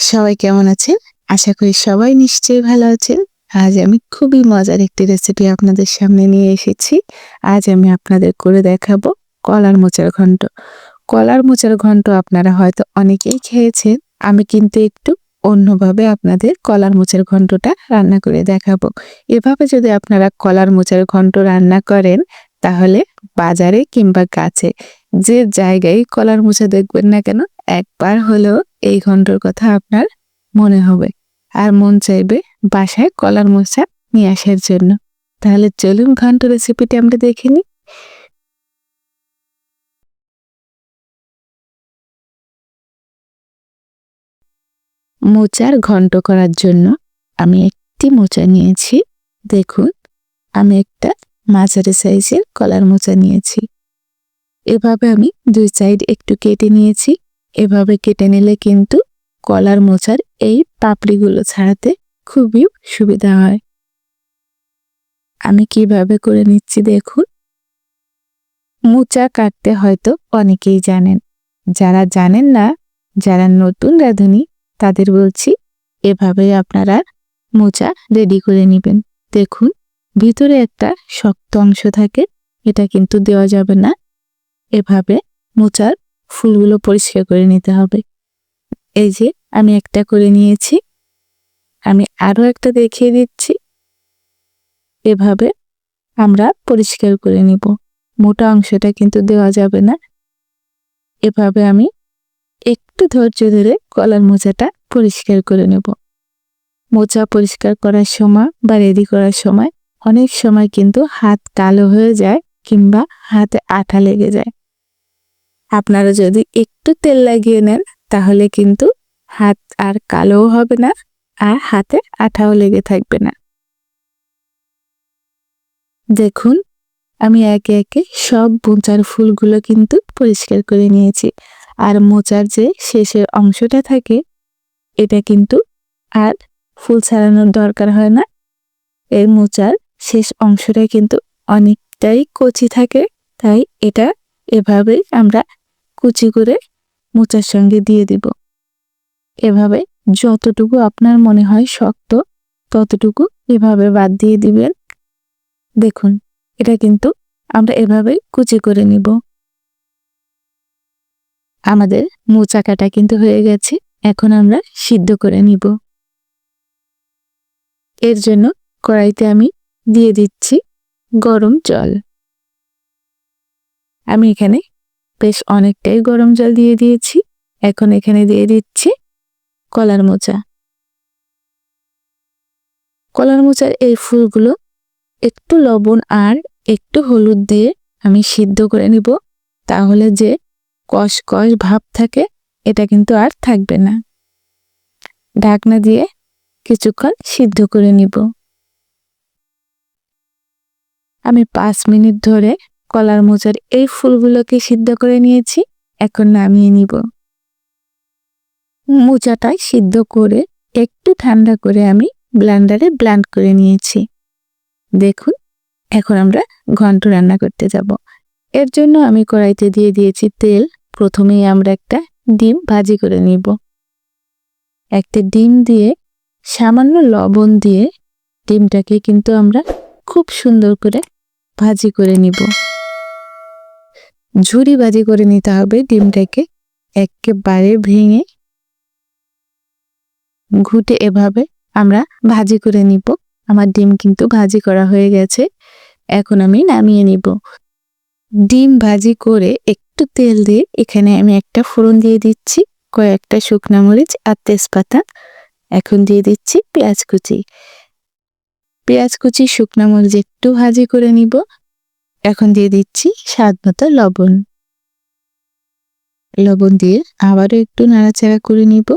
সবাই কেমন আছেন? আশা করি সবাই নিশ্চয়ই ভালো আছেন। আজ আমি খুবই মজার একটি রেসিপি আপনাদের সামনে নিয়ে এসেছি। আজ আমি আপনাদের করে দেখাবো কলার মোচার ঘন্ট। কলার মোচার ঘন্ট আপনারা হয়তো অনেকেই খেয়েছেন। আমি কিন্তু একটু অন্যভাবে আপনাদের কলার মোচার ঘন্টটা রান্না করে দেখাবো। এভাবে যদি আপনারা কলার মোচার ঘন্ট রান্না করেন, তাহলে বাজারে কিংবা গাছে যে জায়গায় কলার মোচা দেখবেন না কেন, একবার হলেও এই ঘন্টর কথা আপনার মনে হবে। আর মন চাইবে বাসায় কলার মোচা নিয়ে আসার জন্য। তাহলে চলুন ঘন্ট রেসিপিটি আমরা দেখে নিই। মোচার ঘন্ট করার জন্য আমি একটি মোচা নিয়েছি। দেখুন, আমি একটা মাঝারি সাইজের কলার মোচা নিয়েছি। এভাবে আমি দুই সাইড একটু কেটে নিয়েছি। এভাবে কেটে নিলে কিন্তু কলার মোচার এই পাপড়িগুলো ছাড়াতে খুবই সুবিধা হয়। আমি কীভাবে করে নিচ্ছি দেখুন। মোচা কাটতে হয়তো অনেকেই জানেন। যারা জানেন না, যারা নতুন রাঁধুনি, তাদের বলছি এভাবে আপনারা মোচা রেডি করে নেবেন। দেখুন, ভিতরে একটা শক্ত অংশ থাকে, এটা কিন্তু দেওয়া যাবে না। এভাবে মোচার ফুলগুলো পরিষ্কার করে নিতে হবে। এই যে আমি একটা করে নিয়েছি। আমি আরও একটা দেখিয়ে দিচ্ছি। এভাবে আমরা পরিষ্কার করে নিব। মোটা অংশটা কিন্তু দেওয়া যাবে না। এভাবে আমি একটু ধৈর্য ধরে কলার মোচাটা পরিষ্কার করে নেব। মোচা পরিষ্কার করার সময় বা রেডি করার সময় অনেক সময় কিন্তু হাত কালো হয়ে যায় কিংবা হাতে আঠা লেগে যায়। আপনারা যদি একটু তেল লাগিয়ে নেন, তাহলে কিন্তু হাত আর কালোও হবে না আর হাতে আঠাও লেগে থাকবে না। দেখুন, আমি একে একে সব মোচার ফুলগুলো কিন্তু পরিষ্কার করে নিয়েছি। আর মোচার যে শেষের অংশটা থাকে, এটা কিন্তু আর ফুল ছাড়ানোর দরকার হয় না। এর মোচার শেষ অংশটা কিন্তু অনেকটাই কচি থাকে, তাই এটা এভাবেই আমরা কুচি করে মোচার সঙ্গে দিয়ে দিব। এভাবে যতটুকু আপনার মনে হয় শক্ত, ততটুকু এভাবে বাদ দিয়ে দিবেন। দেখুন, এটা কিন্তু আমরা এভাবে কুচি করে নিব। আমাদের মোচা কাটা কিন্তু হয়ে গেছে, এখন আমরা সিদ্ধ করে নিব। এর জন্য কড়াইতে আমি দিয়ে দিচ্ছি গরম জল। আমি এখানে বেশ অনেকটাই গরম জল দিয়ে দিয়েছি। এখন এখানে দিয়ে দিচ্ছি কলার মোচা। কলার মোচার এই ফুলগুলো একটু লবণ আর একটু হলুদ দিয়ে আমি সিদ্ধ করে নিব। তাহলে যে কষ কষ ভাব থাকে, এটা কিন্তু আর থাকবে না। ঢাকনা দিয়ে কিছুক্ষণ সিদ্ধ করে নিব। আমি পাঁচ মিনিট ধরে কলার মোচার এই ফুলগুলোকে সিদ্ধ করে নিয়েছি, এখন নামিয়ে নিব। মোচাটাই সিদ্ধ করে একটু ঠান্ডা করে আমি ব্লান্ডারে ব্লান্ড করে নিয়েছি। দেখুন, এখন আমরা ঘন্ট রান্না করতে যাব। এর জন্য আমি কড়াইতে দিয়ে দিয়েছি তেল। প্রথমেই আমরা একটা ডিম ভাজি করে নিব। একটা ডিম দিয়ে সামান্য লবণ দিয়ে ডিমটাকে কিন্তু আমরা খুব সুন্দর করে ভাজি করে নিব। ঝুরি ভাজি করে নিতে হবে ডিমটাকে একেবারে ভেঙে। ঘুটে এভাবে আমরা ভাজি করে নিব। আমার ডিম কিন্তু ভাজি করা হয়ে গেছে। এখন আমি নামিয়ে নিব। ডিম ভাজি করে একটু তেল দিয়ে এখানে আমি একটা ফোড়ন দিয়ে দিচ্ছি, কয়েকটা শুকনা মরিচ আর তেজপাতা। এখন দিয়ে দিচ্ছি পেঁয়াজ কুচি। পেঁয়াজ কুচি, শুকনা মরিচ একটু ভাজি করে নিব। এখন দিয়ে দিচ্ছি স্বাদ মতো লবণ। লবণ দিয়ে আবারও একটু নাড়াচাড়া করে নিব।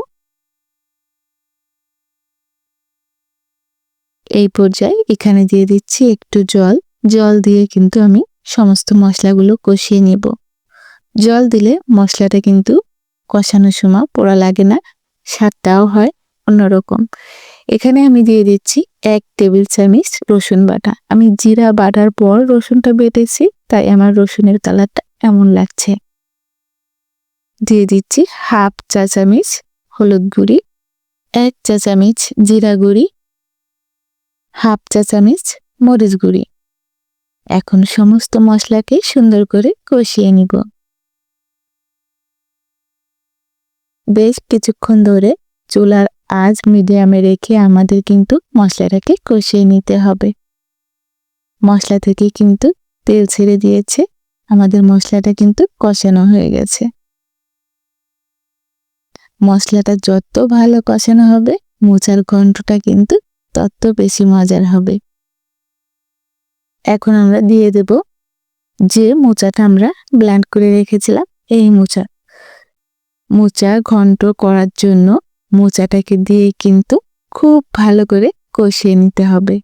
এই পর্যায়ে এখানে দিয়ে দিচ্ছি একটু জল। জল দিয়ে কিন্তু আমি সমস্ত মশলাগুলো কষিয়ে নিব। জল দিলে মশলাটা কিন্তু কষানোর সময় পোড়া লাগে না, স্বাদটাও হয় অন্যরকম। এখানে আমি দিয়ে দিচ্ছি এক টেবিল চামচ রসুন বাটা। আমি জিরা বাটার পর রসুনটা বেটেছি, তাই আমার রসুনের কালারটা এমন লাগছে। দিয়ে দিচ্ছি হাফ চা চামচ হলুদ গুঁড়ি, এক চা চামচ জিরা গুঁড়ি, হাফ চা চামচ মরিচ গুঁড়ি। এখন সমস্ত মশলাকে সুন্দর করে কষিয়ে নিব। বেশ কিছুক্ষণ ধরে চুলার আজ মিডিয়ামে রেখে আমাদের কিন্তু মশলাটাকে কষিয়ে নিতে হবে। মশলা থেকে কিন্তু তেল ছেড়ে দিয়েছে। আমাদের মশলাটা কিন্তু কষানো হয়ে গেছে। মশলাটা যত ভালো কষানো হবে, মোচার ঘন্টটা কিন্তু তত বেশি মজার হবে। এখন আমরা দিয়ে দেব যে মোচাটা আমরা ব্ল্যান্ড করে রেখেছিলাম, এই মোচা। মোচা ঘন্ট করার জন্য মোচাটাকে দিয়ে কিন্তু খুব ভালো করে কষিয়ে নিতে হবে।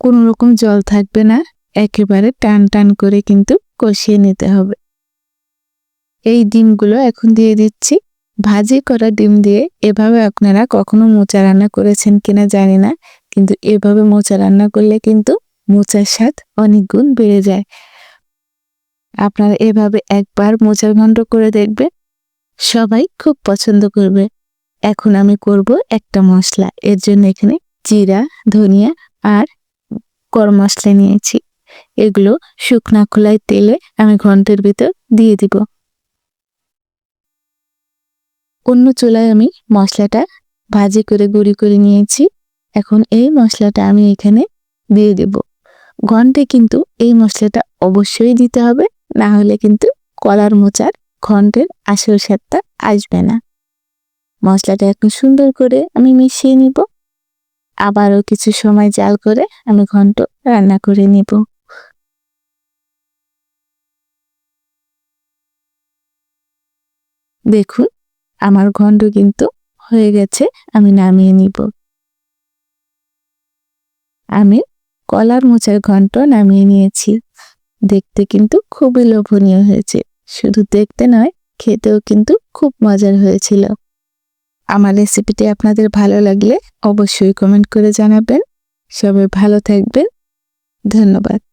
কোনো রকম জল থাকবে না, একেবারে টান টান করে কিন্তু কষিয়ে নিতে হবে। এই ডিমগুলো এখন দিয়ে দিচ্ছি। ভাজি করা ডিম দিয়ে এভাবে আপনারা কখনো মোচা রান্না করেছেন কিনা জানি না, কিন্তু এভাবে মোচা রান্না করলে কিন্তু মোচার স্বাদ অনেক গুণ বেড়ে যায়। আপনারা এভাবে একবার মোচার ঘন্ট করে দেখবে সবাই খুব পছন্দ করবে। এখন আমি করব একটা মশলা। এর জন্য এখানে জিরা, ধনিয়া আর গরম মশলা নিয়েছি। এগুলো শুকনা খোলায় তেলে আমি ঘন্টের ভিতর দিয়ে দিব। অন্য চুলায় আমি মশলাটা ভাজি করে, গুঁড়ি করে নিয়েছি। এখন এই মশলাটা আমি এখানে দিয়ে দেব। ঘন্টে কিন্তু এই মশলাটা অবশ্যই দিতে হবে, না হলে কিন্তু কলার মোচার ঘন্টের আসল স্বাদটা আসবে না। মশলাটা এখন সুন্দর করে আমি মিশিয়ে নিব। আবারও কিছু সময় জাল করে আমি ঘন্ট রান্না করে নিব। দেখুন, আমার ঘন্ট কিন্তু হয়ে গেছে, আমি নামিয়ে নিব। আমি কলার মোচার ঘন্ট নামিয়ে নিয়েছি। দেখতে কিন্তু খুবই লোভনীয় হয়েছে। শুধু দেখতে নয়, খেতেও কিন্তু খুব মজার হয়েছিল। আমার রেসিপিটি আপনাদের ভালো লাগলে অবশ্যই কমেন্ট করে জানাবেন। সবাই ভালো থাকবেন। ধন্যবাদ।